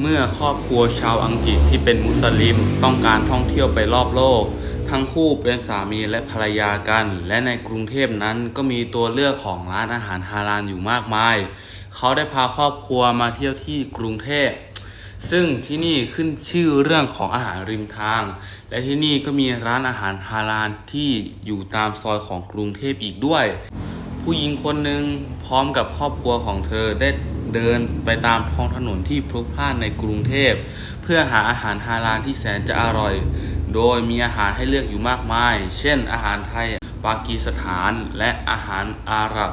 เมื่อครอบครัวชาวอังกฤษที่เป็นมุสลิมต้องการท่องเที่ยวไปรอบโลก ทั้งคู่เป็นสามีและภรรยากัน และในกรุงเทพนั้นก็มีตัวเลือกของร้านอาหารฮาลาลอยู่มากมาย เขาได้พาครอบครัวมาเที่ยวที่กรุงเทพซึ่งที่นี่ขึ้นชื่อเรื่องของอาหารริมทาง และที่นี่ก็มีร้านอาหารฮาลาลที่อยู่ตามซอยของกรุงเทพอีกด้วย ผู้หญิงคนหนึ่งพร้อมกับครอบครัวของเธอได้ เดินไปตามท้องถนนที่พลุกพล่านในกรุงเทพ เพื่อหาอาหารฮาลาลที่แสนจะอร่อย โดยมีอาหารให้เลือกอยู่มากมาย เช่น อาหารไทย ปากีสถานและอาหารอาหรับ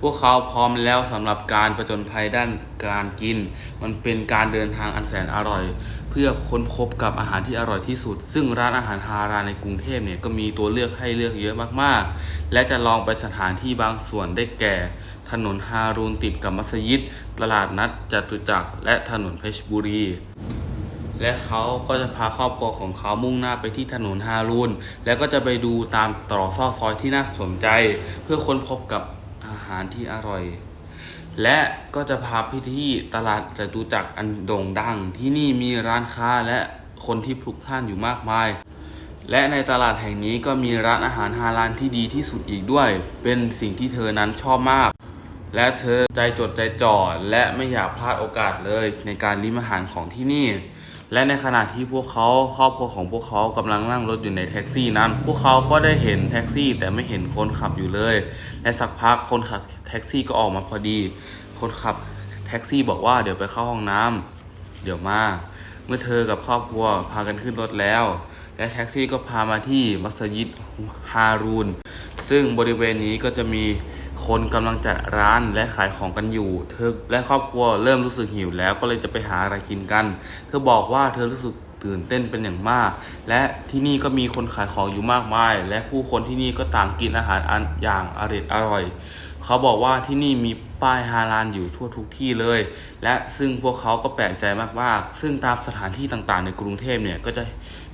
พวกเขาพร้อมแล้วสำหรับการประจนภัยด้านการกิน มันเป็นการเดินทางอันแสนอร่อย เพื่อค้นพบกับอาหารที่อร่อยที่สุด ซึ่งร้านอาหารฮาราลในกรุงเทพเนี่ยก็มีตัวเลือกให้เลือกเยอะมากๆ และจะลองไปสถานที่บางส่วนได้แก่ ถนนฮารูนติดกับมัสยิด ตลาดนัดจตุจักร และถนนเพชรบุรี และเขาก็จะพาครอบครัวของเขามุ่งหน้าไปที่ถนนฮารูนแล้วก็จะไปดูตามตรอกซอกซอยที่น่าสนใจ เพื่อค้นพบกับอาหารที่อร่อย และก็จะพาไปที่ตลาดจตุจักรอันโด่งดัง ที่นี่มีร้านค้าและคนที่พลุกพล่านอยู่มากมายและในตลาดแห่งนี้ก็มีร้านอาหารฮาลาลที่ดีที่สุดอีกด้วย เป็นสิ่งที่เธอนั้นชอบมาก และเธอใจจดใจจ่อและไม่อยากพลาดโอกาสเลยในการลิ้มอาหารของที่นี่ และในขณะที่พวกเขาครอบครัวของพวกเขากำลังนั่งรถอยู่ในแท็กซี่นั้น พวกเขาก็ได้เห็นแท็กซี่แต่ไม่เห็นคนขับอยู่เลย และสักพักคนขับแท็กซี่ก็ออกมาพอดี คนขับแท็กซี่บอกว่าเดี๋ยวไปเข้าห้องน้ำเดี๋ยวมาเมื่อเธอกับครอบครัวพากันขึ้นรถแล้ว และแท็กซี่ก็พามาที่มัสยิดฮารูน ซึ่งบริเวณนี้ก็จะมี คนกำลังจัดร้านและขายของกันอยู่ เธอและครอบครัวเริ่มรู้สึกหิวแล้วก็เลยจะไปหาอะไรกินกัน เธอบอกว่าเธอรู้สึกตื่นเต้นเป็นอย่างมาก และที่นี่ก็มีคนขายของอยู่มากมาย และผู้คนที่นี่ก็ต่างกินอาหารอันอย่างอร่อยอร่อย เขาบอกว่าที่นี่มีป้ายฮาลาลอยู่ทั่วทุกที่เลย และซึ่งพวกเขาก็แปลกใจมากๆ ซึ่งตามสถานที่ต่างๆ ในกรุงเทพเนี่ยก็จะ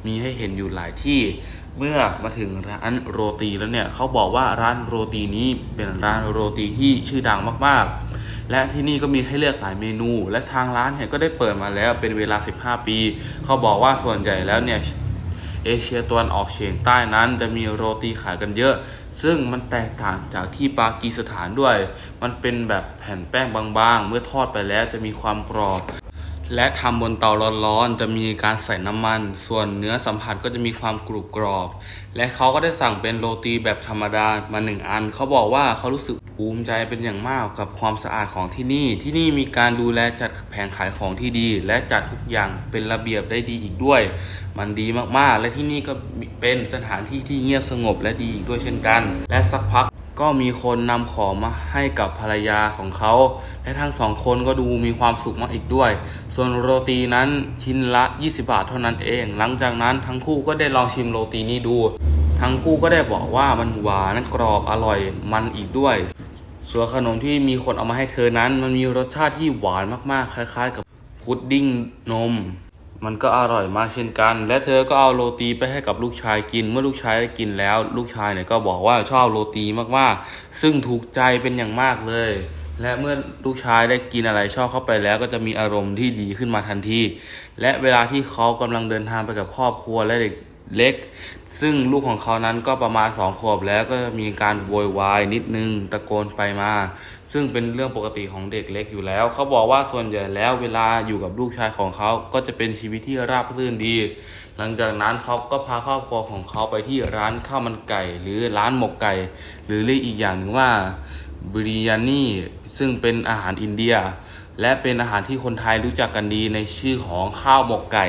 มีให้เห็นอยู่หลายที่เมื่อมาถึงร้านโรตีแล้วเนี่ยเขาบอกว่าร้านโรตีนี้เป็นร้านโรตีที่ชื่อดังมากๆ และที่นี่ก็มีให้เลือกหลายเมนู และทางร้านเนี่ยก็ได้เปิดมาแล้วเป็นเวลา 15 ปี เขาบอกว่าส่วนใหญ่แล้วเนี่ยเอเชียตะวันออกเฉียงใต้นั้นจะมีโรตีขายกันเยอะ ซึ่งมันแตกต่างจากที่ปากีสถานด้วย มันเป็นแบบแผ่นแป้งบางๆ เมื่อทอดไปแล้วจะมีความกรอบ และทำบนเตาร้อนๆจะมีการใส่น้ำมัน ส่วนเนื้อสัมผัสก็จะมีความกรุบกรอบ และเขาก็ได้สั่งเป็นโรตีแบบธรรมดามาหนึ่งอัน เขาบอกว่าเขารู้สึกภูมิใจเป็นอย่างมากกับความสะอาดของที่นี่ ที่นี่มีการดูแลจัดแผงขายของที่ดี และจัดทุกอย่างเป็นระเบียบได้ดีอีกด้วย มันดีมากๆ และที่นี่ก็เป็นสถานที่ที่เงียบสงบและดีอีกด้วยเช่นกัน และสักพัก ก็มีคนนำของมาให้กับภรรยาของเขา และทั้งสองคนก็ดูมีความสุขมากอีกด้วย ส่วนโรตีนั้นชิ้นละ 20 บาทเท่านั้นเอง หลังจากนั้นทั้งคู่ก็ได้ลองชิมโรตีนี้ดู ทั้งคู่ก็ได้บอกว่ามันหวานกรอบอร่อยมันอีกด้วย ส่วนขนมที่มีคนเอามาให้เธอนั้น มันมีรสชาติที่หวานมากๆ คล้าย ๆ กับพุดดิ้งนม มันก็อร่อยมากเช่นกัน และเธอก็เอาโรตีไปให้กับลูกชายกิน เมื่อลูกชายได้กินแล้ว ลูกชายเนี่ยก็บอกว่าชอบโรตีมากๆ ซึ่งถูกใจเป็นอย่างมากเลย และเมื่อลูกชายได้กินอะไรชอบเข้าไปแล้ว ก็จะมีอารมณ์ที่ดีขึ้นมาทันที และเวลาที่เขากำลังเดินทางไปกับครอบครัวและเด็ก เล็ก ซึ่งลูกของเขานั้นก็ประมาณสองขวบแล้วก็มีการโวยวายนิดนึงตะโกนไปมา ซึ่งเป็นเรื่องปกติของเด็กเล็กอยู่แล้ว เขาบอกว่าส่วนใหญ่แล้วเวลาอยู่กับลูกชายของเขาก็จะเป็นชีวิตที่ราบรื่นดี หลังจากนั้นเขาก็พาครอบครัวของเขาไปที่ร้านข้าวมันไก่ หรือร้านหมกไก่ หรือเรียกอีกอย่างหนึ่งว่าบริยานีซึ่งเป็นอาหารอินเดีย และเป็นอาหารที่คนไทยรู้จักกันดีในชื่อของข้าวหมกไก่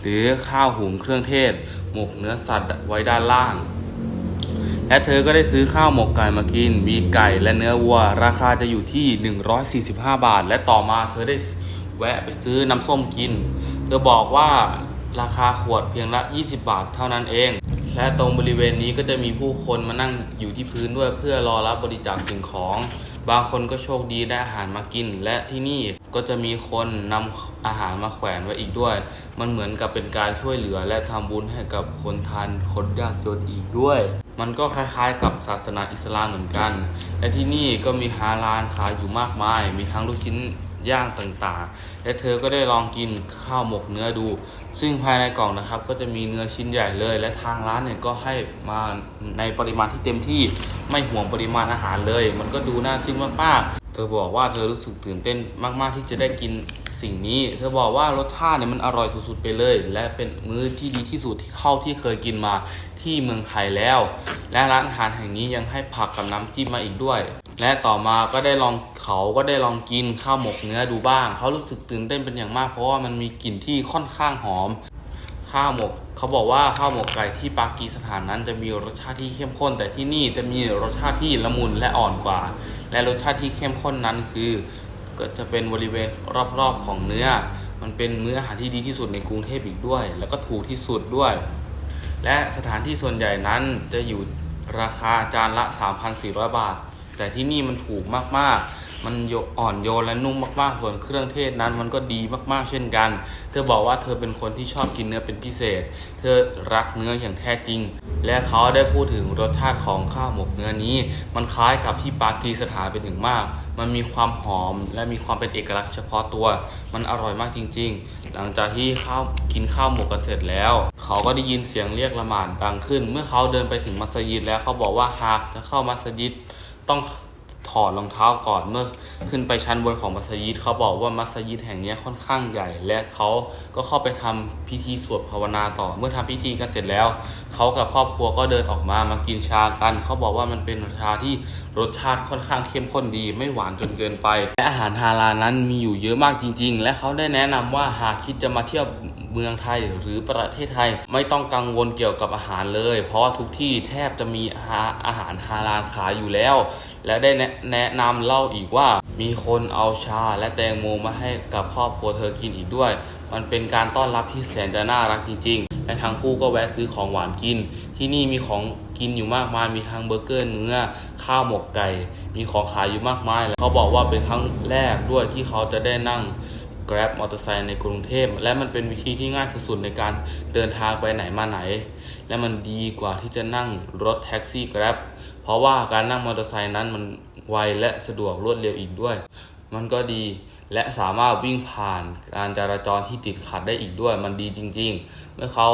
หรือข้าวหุงเครื่องเทศ หมกเนื้อสัตว์ไว้ด้านล่าง และเธอก็ได้ซื้อข้าวหมกไก่มากิน มีไก่และเนื้อวัว ราคาจะอยู่ที่ 145 บาท และต่อมาเธอได้แวะไปซื้อน้ำส้มกิน เธอบอกว่าราคาขวดเพียงละ 20 บาทเท่านั้นเองและตรงบริเวณนี้ก็จะมีผู้คนมานั่งอยู่ที่พื้นด้วยเพื่อรอรับบริจาคสิ่งของ บางคนก็โชคดีได้อาหารมากิน และที่นี่ก็จะมีคนนำอาหารมาแขวนไว้อีกด้วย มันเหมือนกับเป็นการช่วยเหลือและทำบุญให้กับคนทานคนยากจนอีกด้วย มันก็คล้ายๆ กับศาสนาอิสลามเหมือนกัน และที่นี่ก็มีฮาลาลขายอยู่มากมาย มีทั้งลูกชิ้น ย่างต่างๆ และเธอก็ได้ลองกินข้าวหมกเนื้อดู ซึ่งภายในกล่องนะครับก็จะมีเนื้อชิ้นใหญ่เลย และทางร้านเนี่ยก็ให้มาในปริมาณที่เต็มที่ไม่ห่วงปริมาณอาหารเลย มันก็ดูน่าทึ่งมากๆ เธอบอกว่าเธอรู้สึกตื่นเต้นมากๆที่จะได้กินสิ่งนี้ เธอบอกว่ารสชาติเนี่ยมันอร่อยสุดๆไปเลย และเป็นมื้อที่ดีที่สุดที่เท่าที่เคยกินมาที่เมืองไทยแล้ว และร้านอาหารแห่งนี้ยังให้ผักกับน้ำจิ้มมาอีกด้วย และต่อมาก็ได้ลองเขาก็ได้ลองกินข้าวหมกเนื้อดูบ้าง เขารู้สึกตื่นเต้นเป็นอย่างมาก เพราะว่ามันมีกลิ่นที่ค่อนข้างหอม ข้าวหมก เขาบอกว่าข้าวหมกไก่ที่ปากีสถานนั้นจะมีรสชาติที่เข้มข้น แต่ที่นี่จะมีรสชาติที่ละมุนและอ่อนกว่า และรสชาติที่เข้มข้นนั้นคือ ก็จะเป็นบริเวณรอบๆของเนื้อ มันเป็นมื้ออาหารที่ดีที่สุดในกรุงเทพอีกด้วย แล้วก็ถูกที่สุดด้วย และสถานที่ส่วนใหญ่นั้นจะอยู่ราคาจานละ 3,400 บาท แต่ที่นี่มันถูกมากๆ มันอ่อนโยนและนุ่มมากๆ ส่วนเครื่องเทศนั้นมันก็ดีมากๆ เช่นกัน เธอบอกว่าเธอเป็นคนที่ชอบกินเนื้อเป็นพิเศษ เธอรักเนื้ออย่างแท้จริง และเขาได้พูดถึงรสชาติของข้าวหมกเนื้อนี้ มันคล้ายกับที่ปากีสถานเป็นอย่างมาก มันมีความหอมและมีความเป็นเอกลักษณ์เฉพาะตัว มันอร่อยมากจริง ๆ หลังจากที่ข้าวกินข้าวหมกกันเสร็จแล้ว เขาก็ได้ยินเสียงเรียกละหมาดดังขึ้น เมื่อเขาเดินไปถึงมัสยิดแล้วเขาบอกว่าหากจะเข้ามัสยิด ต้องถอดรองเท้าก่อนเมื่อขึ้นไปชั้นบนของมัสยิดเขาบอกว่ามัสยิดแห่งนี้ค่อนข้างใหญ่ และเขาก็เข้าไปทำพิธีสวดภาวนาต่อ เมื่อทำพิธีกันเสร็จแล้ว เขากับครอบครัวก็เดินออกมามากินชากัน เขาบอกว่ามันเป็นชาที่รสชาติค่อนข้างเข้มข้นดี ไม่หวานจนเกินไป และอาหารฮาลานั้นมีอยู่เยอะมากจริง ๆ และเขาได้แนะนำว่าหากคิดจะมาเที่ยว เมืองไทยหรือประเทศไทยไม่ต้องกังวลเกี่ยวกับอาหารเลย เพราะทุกที่แทบจะมีอาหารฮาลาลขายอยู่แล้ว และได้แนะนำเล่าอีกว่า มีคนเอาชาและแตงโมมาให้กับครอบครัวเธอกินอีกด้วย มันเป็นการต้อนรับที่แสนจะน่ารักจริงๆ และทั้งคู่ก็แวะซื้อของหวานกิน ที่นี่มีของกินอยู่มากมายมีทั้งเบอร์เกอร์เนื้อ ข้าวหมกไก่ มีของขายอยู่มากมาย และเขาบอกว่าเป็นครั้งแรกด้วยที่เขาจะได้นั่ง Grab มอเตอร์ไซค์ในกรุงเทพและมันเป็นวิธีที่ง่ายสุดๆในการเดินทางไปไหนมาไหน และมันดีกว่าที่จะนั่งรถแท็กซี่ Grab เพราะว่าการนั่งมอเตอร์ไซค์นั้นมันไวและสะดวกรวดเร็วอีกด้วย มันก็ดี และสามารถวิ่งผ่านการจราจรที่ติดขัดได้อีกด้วยมันดีจริง ๆ เมื่อเขา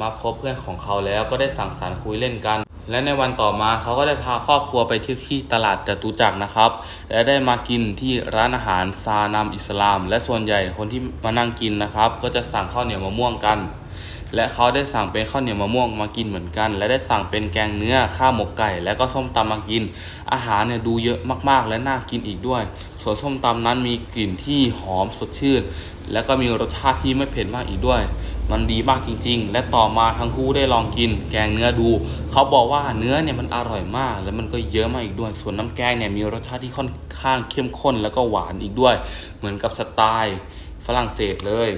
มาพบเพื่อนของเขาแล้วก็ได้สั่งสรรค์คุยเล่นกัน และในวันต่อมาเขาก็ได้พาครอบครัวไปเที่ยวที่ตลาดจตุจักรนะครับ และได้มากินที่ร้านอาหารซานามอิสลาม และส่วนใหญ่คนที่มานั่งกินนะครับ ก็จะสั่งข้าวเหนียวมะม่วงกัน และเขาได้สั่งเป็นข้าวเหนียวมะม่วงมากินเหมือนกัน และได้สั่งเป็นแกงเนื้อข้าวหมกไก่ และก็ส้มตำมากิน อาหารเนี่ยดูเยอะมากๆ และน่ากินอีกด้วย ส่วนส้มตำนั้นมีกลิ่นที่หอมสดชื่น และก็มีรสชาติที่ไม่เผ็ดมากอีกด้วย มันดีมากจริง ๆ และต่อมาทั้งคู่ได้ลองกิน แกงเนื้อดู เขาบอกว่าเนื้อเนี่ยมันอร่อยมาก และมันก็เยอะมากอีกด้วย ส่วนน้ำแกงเนี่ยมีรสชาติที่ค่อนข้างเข้มข้น แล้วก็หวานอีกด้วย เหมือนกับสไตล์ ฝรั่งเศสเลย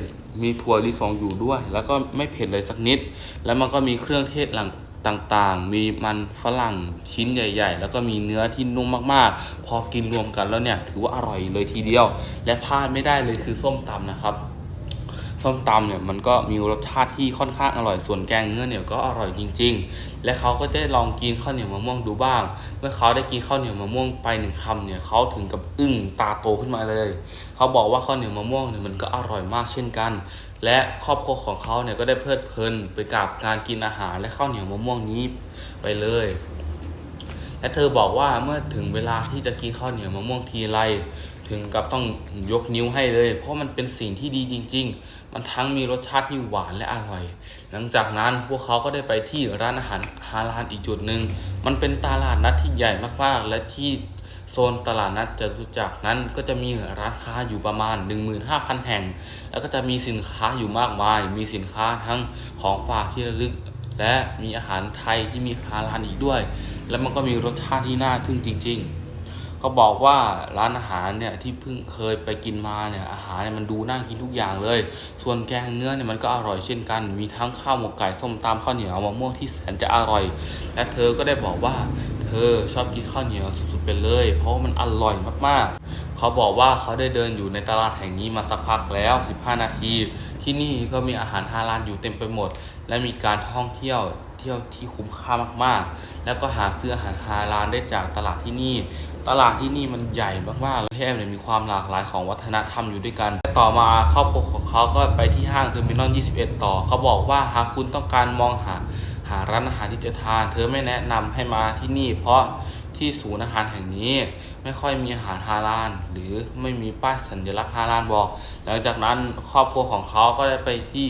มีถั่วลิสงอยู่ด้วย แล้วก็ไม่เผ็ดเลยสักนิด แล้วมันก็มีเครื่องเทศหลังต่างๆ มีมันฝรั่งชิ้นใหญ่ ๆ แล้วก็มีเนื้อที่นุ่มมากๆ พอกินรวมกันแล้วเนี่ย ถือว่าอร่อยเลยทีเดียว และพลาดไม่ได้เลยคือส้มตำนะครับ ส้มตำเนี่ยมันก็มีรสชาติที่ค่อนข้างอร่อยส่วนแกงเนื้อเนี่ยก็อร่อยจริง ๆ และเขาก็ได้ลองกินข้าวเหนียวมะม่วงดูบ้าง เมื่อเขาได้กินข้าวเหนียวมะม่วงไปหนึ่งคำเนี่ยเขาถึงกับอึ้งตาโตขึ้นมาเลย เขาบอกว่าข้าวเหนียวมะม่วงเนี่ยมันก็อร่อยมากเช่นกัน และครอบครัวของเขาเนี่ยก็ได้เพลิดเพลินไปกับการกินอาหารและข้าวเหนียวมะม่วงนี้ไปเลยและเธอบอกว่าเมื่อถึงเวลาที่จะกินข้าวเหนียวมะม่วงทีไรถึงกับต้องยกนิ้วให้เลย เพราะมันเป็นสิ่งที่ดีจริง ๆ มันทั้งมีรสชาติที่หวานและอร่อย หลังจากนั้นพวกเขาก็ได้ไปที่ร้านอาหารฮาลาลอีกจุดหนึ่ง มันเป็นตลาดนัดที่ใหญ่มากๆ และที่โซนตลาดนัดจตุจักรนั้นก็จะมีร้านค้าอยู่ประมาณ 15,000 แห่ง แล้วก็จะมีสินค้าอยู่มากมาย มีสินค้าทั้งของฝากที่ระลึก และมีอาหารไทยที่มีฮาลาลอีกด้วย แล้วมันก็มีรสชาติที่น่าทึ่งจริง ๆ เขาบอกว่าร้านอาหารเนี่ยที่เพิ่งเคยไปกินมาเนี่ยอาหารเนี่ยมันดูน่ากินทุกอย่างเลย ส่วนแกงเนื้อเนี่ยมันก็อร่อยเช่นกัน มีทั้งข้าวหมกไก่ส้มตำข้าวเหนียวมะม่วงที่แสนจะอร่อย และเธอก็ได้บอกว่าเธอชอบกินข้าวเหนียวสุดๆไปเลย เพราะว่ามันอร่อยมากๆ เขาบอกว่าเขาได้เดินอยู่ในตลาดแห่งนี้มาสักพักแล้ว 15 นาที ที่นี่ก็มีอาหารฮาลาลอยู่เต็มไปหมด และมีการท่องเที่ยว เที่ยวที่คุ้มค่ามากๆ แล้วก็หาซื้ออาหารฮาลาลได้จากตลาดที่นี่ ตลาดที่นี่มันใหญ่มากๆแล้วแทบเนี่ยมีความหลากหลายของวัฒนธรรมอยู่ด้วยกันต่อมาครอบครัวของเขาก็ไปที่ห้างเทอร์มินอล 21 ต่อ เขาบอกว่าหากคุณต้องการมองหาหาร้านอาหารที่จะทาน เธอไม่แนะนำให้มาที่นี่ เพราะที่ศูนย์อาหารแห่งนี้ไม่ค่อยมีอาหารฮาลาลหรือไม่มีป้ายสัญลักษณ์ฮาลาลบอก หลังจากนั้นครอบครัวของเขาก็ได้ไปที่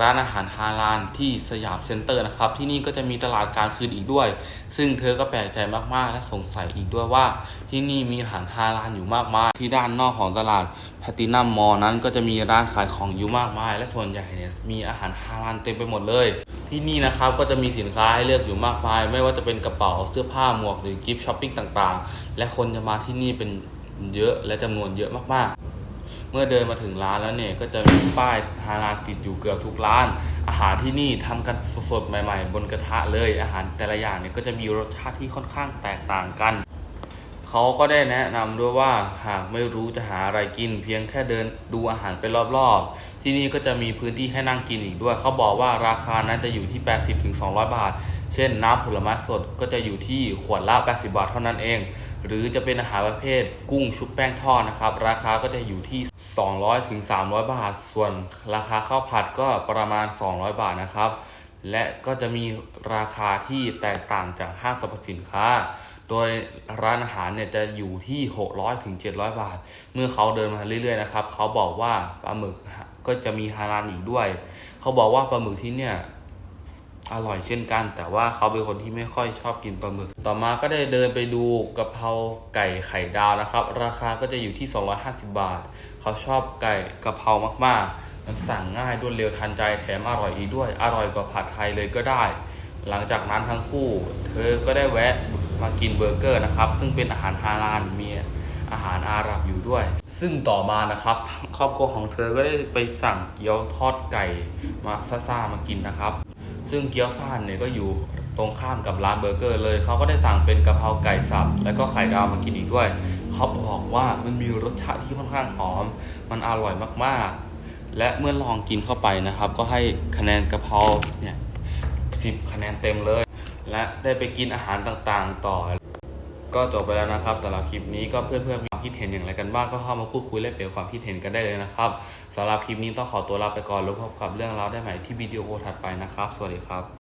ร้านอาหารฮาลาลที่สยามเซ็นเตอร์นะครับ ที่นี่ก็จะมีตลาดกลารคืนอีกด้วย ซึ่งเธอก็แปลกใจมากๆ และสงสัยอีกด้วยว่า ที่นี่มีอาหารฮาลาลอยู่มากมาย ที่ด้านนอกของตลาดแพตินัมมอลนั้นก็จะมีร้านขายของอยู่มากมาย และส่วนใหญ่เนี่ยมีอาหารฮาลาลเต็มไปหมดเลย ที่นี่นะครับก็จะมีสินค้าให้เลือกอยู่มากมาย ไม่ว่าจะเป็นกระเป๋าเสื้อผ้าหมวกหรือกิฟต์ช้อปปิ้งต่างๆ และคนจะมาที่นี่เป็นเยอะและจำนวนเยอะมากๆ มื่อเดินมาถึงร้านแล้วเนี่ยก็จะมีป้ายฮาลาลติดอยู่เกือบทุกร้าน อาหารที่นี่ทำกันสดๆใหม่ๆ บนกระทะเลย อาหารแต่ละอย่างเนี่ยก็จะมีรสชาติที่ค่อนข้างแตกต่างกันเขาก็ได้แนะนำด้วยว่าหากไม่รู้จะหาอะไรกิน เพียงแค่เดินดูอาหารไปรอบๆ ที่นี่ก็จะมีพื้นที่ให้นั่งกินอีกด้วย เขาบอกว่าราคานั้นจะอยู่ที่ 80ถึง200 บาท เช่นน้ำผลไม้สดก็จะอยู่ที่ขวดละ 80 บาทเท่านั้นเอง หรือจะเป็นอาหารประเภทกุ้งชุบแป้งทอดนะครับ ราคาก็จะอยู่ที่ 200ถึง300 บาท ส่วนราคาข้าวผัดก็ประมาณ 200 บาทนะครับ และก็จะมีราคาที่แตกต่างจากห้างสรรพสินค้าโดยร้านอาหารเนี่ยจะอยู่ที่ 600ถึง700 บาท เมื่อเขาเดินมาเรื่อยๆนะครับ เขาบอกว่าปลาหมึก ก็จะมีฮาลาลอีกด้วย เขาบอกว่าปลาหมึกที่เนี่ยอร่อยเช่นกัน แต่ว่าเขาเป็นคนที่ไม่ค่อยชอบกินปลาหมึก ต่อมาก็ได้เดินไปดูกะเพราไก่ไข่ดาวนะครับ ราคาก็จะอยู่ที่ 250 บาท เขาชอบไก่กะเพรามากๆ มันสั่งง่ายรวดเร็วทันใจแถมอร่อยอีกด้วย อร่อยกว่าผัดไทยเลยก็ได้ หลังจากนั้นทั้งคู่ เธอก็ได้แวะมากินเบอร์เกอร์นะครับ ซึ่งเป็นอาหารฮาลาลมีอาหารอาหรับอยู่ด้วย ซึ่งต่อมานะครับครอบครัวของเธอก็ได้ไปสั่งเกี๊ยวทอดไก่มาซ่าๆมากินนะครับ ซึ่งเกี๊ยวซ่านเนี่ยก็อยู่ตรงข้ามกับร้านเบอร์เกอร์เลย เขาก็ได้สั่งเป็นกะเพราไก่สับ แล้วก็ไข่ดาวมากินอีกด้วย เขาบอกว่ามันมีรสชาติที่ค่อนข้างหอม มันอร่อยมากๆ และเมื่อลองกินเข้าไปนะครับ ก็ให้คะแนนกะเพราเนี่ยสิบคะแนนเต็มเลย และได้ไปกินอาหารต่างๆ ต่อ ก็จบไปแล้วนะครับสำหรับคลิปนี้ก็เพื่อนๆ คิดเห็นอย่างไรกันบ้างก็เข้ามาพูดคุยและเปลี่ยนความคิดเห็นกันได้เลยนะครับสำหรับคลิปนี้ต้องขอตัวลาไปก่อนแล้วพบกับเรื่องราวได้ใหม่ที่วิดีโอถัดไปนะครับ สวัสดีครับ